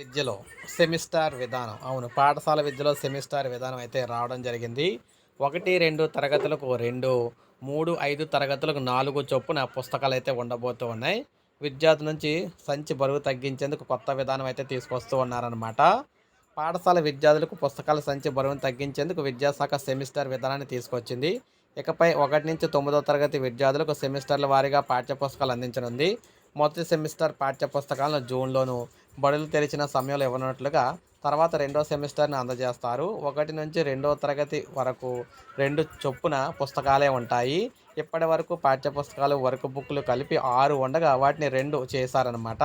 విద్యలో సెమిస్టార్ విధానం. అవును పాఠశాల విద్యలో సెమిస్టార్ విధానం అయితే రావడం జరిగింది. ఒకటి రెండు తరగతులకు రెండు మూడు ఐదు తరగతులకు నాలుగు చొప్పున పుస్తకాలు అయితే ఉండబోతూ ఉన్నాయి. విద్యార్థుల నుంచి సంచి బరువు తగ్గించేందుకు కొత్త విధానం అయితే తీసుకొస్తూ ఉన్నారనమాట పాఠశాల విద్యార్థులకు పుస్తకాల సంచి బరువును తగ్గించేందుకు విద్యాశాఖ సెమిస్టర్ విధానాన్ని తీసుకొచ్చింది. ఇకపై ఒకటి నుంచి తొమ్మిదో తరగతి విద్యార్థులకు సెమిస్టర్ల వారీగా పాఠ్యపుస్తకాలు అందించనుంది. మొదటి సెమిస్టర్ పాఠ్యపుస్తకాలను జూన్లోను బడులు తెరిచిన సమయంలో ఇవ్వనట్లుగా తర్వాత రెండో సెమిస్టర్ని అందజేస్తారు. ఒకటి నుంచి రెండో తరగతి వరకు రెండు చొప్పున పుస్తకాలే ఉంటాయి. ఇప్పటి వరకు పాఠ్యపుస్తకాలు వర్క్ బుక్లు కలిపి ఆరు ఉండగా వాటిని రెండు చేశారనమాట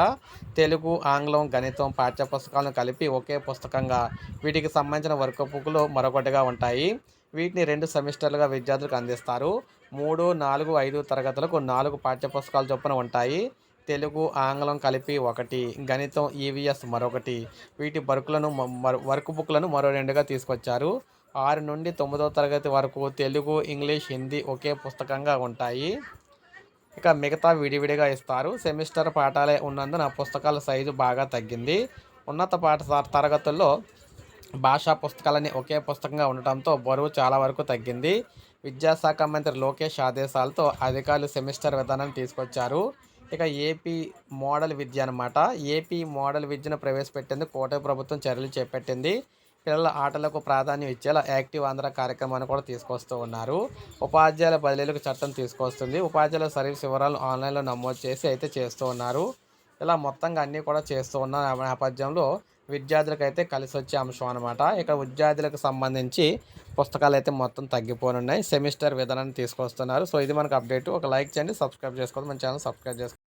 తెలుగు ఆంగ్లం గణితం పాఠ్యపుస్తకాలను కలిపి ఒకే పుస్తకంగా. వీటికి సంబంధించిన వర్క్ బుక్లు మరొకటిగా ఉంటాయి. వీటిని రెండు సెమిస్టర్లుగా విద్యార్థులకు అందిస్తారు. మూడు నాలుగు ఐదు తరగతులకు నాలుగు పాఠ్యపుస్తకాలు చొప్పున ఉంటాయి. తెలుగు ఆంగ్లం కలిపి ఒకటి గణితం ఈవీఎస్ మరొకటి. వీటి వర్కులను వర్క్ బుక్లను మరో రెండుగా తీసుకొచ్చారు. ఆరు నుండి తొమ్మిదవ తరగతి వరకు తెలుగు ఇంగ్లీష్ హిందీ ఒకే పుస్తకంగా ఉంటాయి. ఇక మిగతా విడివిడిగా ఇస్తారు. సెమిస్టర్ పాఠాలే ఉన్నందున పుస్తకాల సైజు బాగా తగ్గింది. ఉన్నత పాఠశాల తరగతుల్లో భాషా పుస్తకాలని ఒకే పుస్తకంగా ఉండటంతో బరువు చాలా వరకు తగ్గింది. విద్యాశాఖ మంత్రి లోకేష్ ఆదేశాలతో అధికారులు సెమిస్టర్ విధానాన్ని తీసుకొచ్చారు. ఇక ఏపీ మోడల్ విద్య అనమాట ఏపీ మోడల్ విద్యను ప్రవేశపెట్టేందుకు కోట ప్రభుత్వం చర్యలు చేపట్టింది. పిల్లల ఆటలకు ప్రాధాన్యం ఇచ్చేలా యాక్టివ్ ఆంధ్ర కార్యక్రమాన్ని కూడా తీసుకొస్తూ ఉన్నారు. ఉపాధ్యాయుల బదిలీలకు చట్టం తీసుకొస్తుంది. ఉపాధ్యాయుల సర్వీస్ వివరాలు ఆన్లైన్లో నమోదు చేసి అయితే చేస్తూ ఉన్నారు. ఇలా మొత్తంగా అన్నీ కూడా చేస్తూ ఉన్న నేపథ్యంలో విద్యార్థులకు అయితే కలిసి వచ్చే అంశం అనమాట ఇక్కడ విద్యార్థులకు సంబంధించి పుస్తకాలు అయితే మొత్తం తగ్గిపోనున్నాయి. సెమిస్టర్ విధానాన్ని తీసుకొస్తున్నారు. సో ఇది మనకు అప్డేట్. ఒక లైక్ చేయండి సబ్స్క్రైబ్ చేసుకోండి మన ఛానల్ సబ్స్క్రైబ్ చేసుకోండి